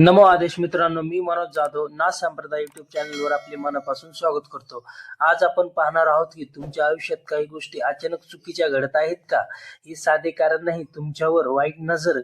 नमो आदेश मित्रांनो मी मनोज जाधव ना संप्रदाय युट्यूब चॅनलवर आपले मनापासून स्वागत करतो. आज आपण पाहणार आहोत की तुमच्या आयुष्यात काही गोष्टी अचानक चुकीच्या घडत आहेत का? हे साधे कारण नाही तुमच्यावर वाईट नजर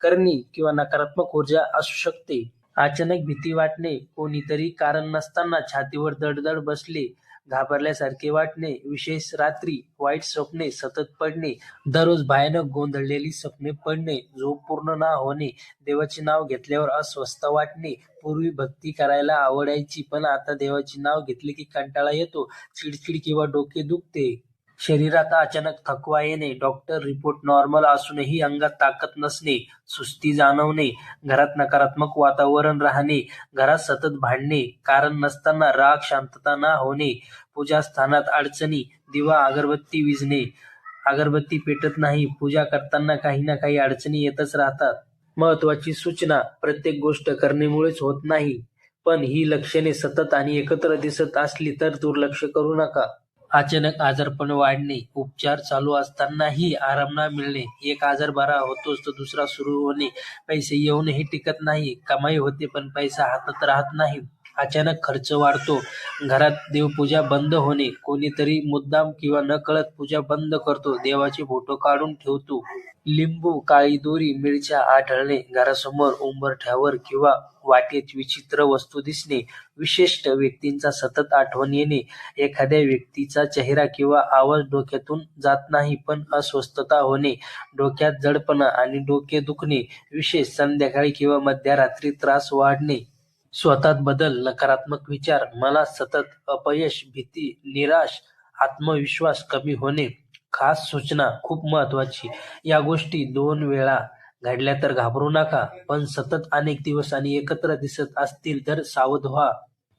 करणे किंवा नकारात्मक ऊर्जा असू शकते. अचानक भीती वाटणे कोणीतरी कारण नसताना छातीवर दडदड बसले घाबरल्यासारखे वाटणे विशेष रात्री वाईट स्वप्ने सतत पडणे दररोज भयानक गोंधळलेली स्वप्ने पडणे झोप पूर्ण ना होणे देवाचे नाव घेतल्यावर अस्वस्थ वाटणे पूर्वी भक्ती करायला आवडायची पण आता देवाचे नाव घेतले की कंटाळा येतो चिडचिड किंवा डोके दुखते. शरीरात अचानक थकवा येणे डॉक्टर रिपोर्ट नॉर्मल असूनही अंगात ताकद नसणे सुस्ती जाणवणे घरात नकारात्मक वातावरण राहणे घरात सतत भांडणे कारण नसताना राग शांतता न होणे पूजा स्थानात अडचणी दिवा अगरबत्ती विजणे अगरबत्ती पेटत नाही पूजा करताना काही ना काही अडचणी येतच राहतात. महत्वाची सूचना प्रत्येक गोष्ट करणेमुळेच होत नाही. पण ही लक्षणे सतत आणि एकत्र दिसत असली तर दुर्लक्ष करू नका. अचानक आजारपण वाढणे उपचार चालू असतानाही आराम न मिळणे एक आजार बरा होतोच तर दुसरा सुरू होणे पैसे येऊनही टिकत नाही कमाई होते पण पैसा हातात राहत नाही. अचानक खर्च वाढतो घरात देवपूजा बंद होणे कोणीतरी मुद्दाम किंवा नकळत पूजा बंद करतो देवाचे फोटो काढून ठेवतो. लिंबू काळी दोरी मिरच्या आढळणे घरासमोर उंबरठ्यावर किंवा वाटेत विचित्र वस्तू दिसणे विशिष्ट व्यक्तींचा सतत आठवण येणे एखाद्या व्यक्तीचा चेहरा किंवा आवाज डोक्यातून जात नाही पण अस्वस्थता होणे डोक्यात जडपणा आणि डोके दुखणे विशेष संध्याकाळी किंवा मध्यरात्री त्रास वाढणे. स्वतःत बदल नकारात्मक विचार मला सतत अपयश भीती निराश आत्मविश्वास कमी होणे खास सूचना खूप महत्वाची या गोष्टी दोन वेळा घडल्या तर घाबरू नका पण सतत अनेक दिवस आणि एकत्र दिसत असतील तर सावध व्हा.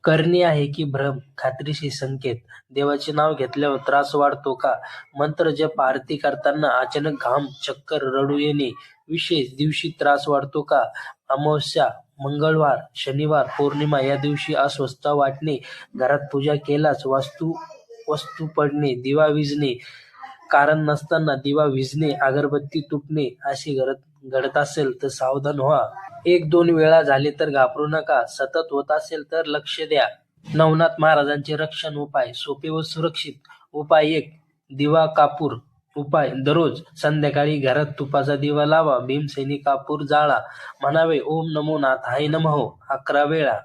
करणे आहे की भ्रम खात्रीशी संकेत. देवाचे नाव घेतल्यावर त्रास वाढतो का? मंत्र जप आरती करताना अचानक घाम चक्कर रडू येणे विशेष दिवशी त्रास वाढतो का? अमावस्या मंगळवार शनिवार पौर्णिमा या दिवशी अस्वस्थ वाटणे घरात पूजा केल्यास वास्तू वस्तू पडणे दिवा विजणे कारण नसताना दिवा विजणे अगरबत्ती तुटणे अशी घडत घडत असेल तर सावधान व्हा. एक दोन वेळा झाले तर घाबरू नका. सतत होत असेल तर लक्ष द्या. नवनाथ महाराजांचे रक्षण उपाय सोपे व सुरक्षित. उपाय एक दिवा कापूर. उपाय दररोज संध्याकाळी घरात तुपाचा दिवा लावा. भीमसेनी कापूर जाळा. म्हणावे ओम नमो नाथाय नमः हो. अकरा वेळा.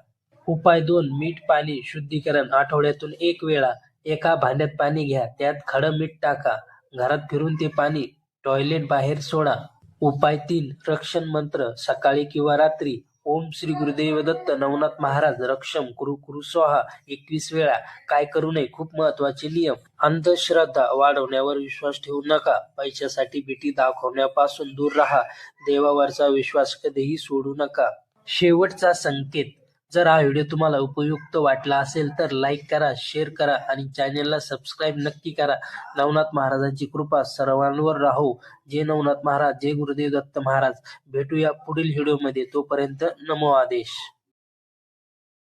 उपाय दोन मीठ पाणी शुद्धीकरण. आठवड्यातून एक वेळा. एका भांड्यात पाणी घ्या. त्यात खडं मीठ टाका. घरात फिरून ते पाणी टॉयलेट बाहेर सोडा. उपाय तीन रक्षण मंत्र सकाळी किंवा रात्री. ओम श्री गुरुदेव दत्त नवनाथ महाराज रक्षम कुरु कुरु स्वाहा एकवीस वेळा. काय करू नये खूप महत्त्वाचे नियम. अंधश्रद्धा वाढवण्यावर विश्वास ठेवू नका. पैशासाठी भीती दाखवण्यापासून दूर राहा. देवावरचा विश्वास कधीही सोडू नका. शेवटचा संकेत. जर हा व्हिडिओ तुम्हाला उपयुक्त वाटला असेल तर लाईक करा शेअर करा आणि चॅनेलला सबस्क्राईब नक्की करा. नवनाथ महाराजांची कृपा सर्वांवर राहो. जय नवनाथ महाराज जय गुरुदेव दत्त महाराज. भेटूया पुढील व्हिडिओमध्ये. तोपर्यंत नमो आदेश.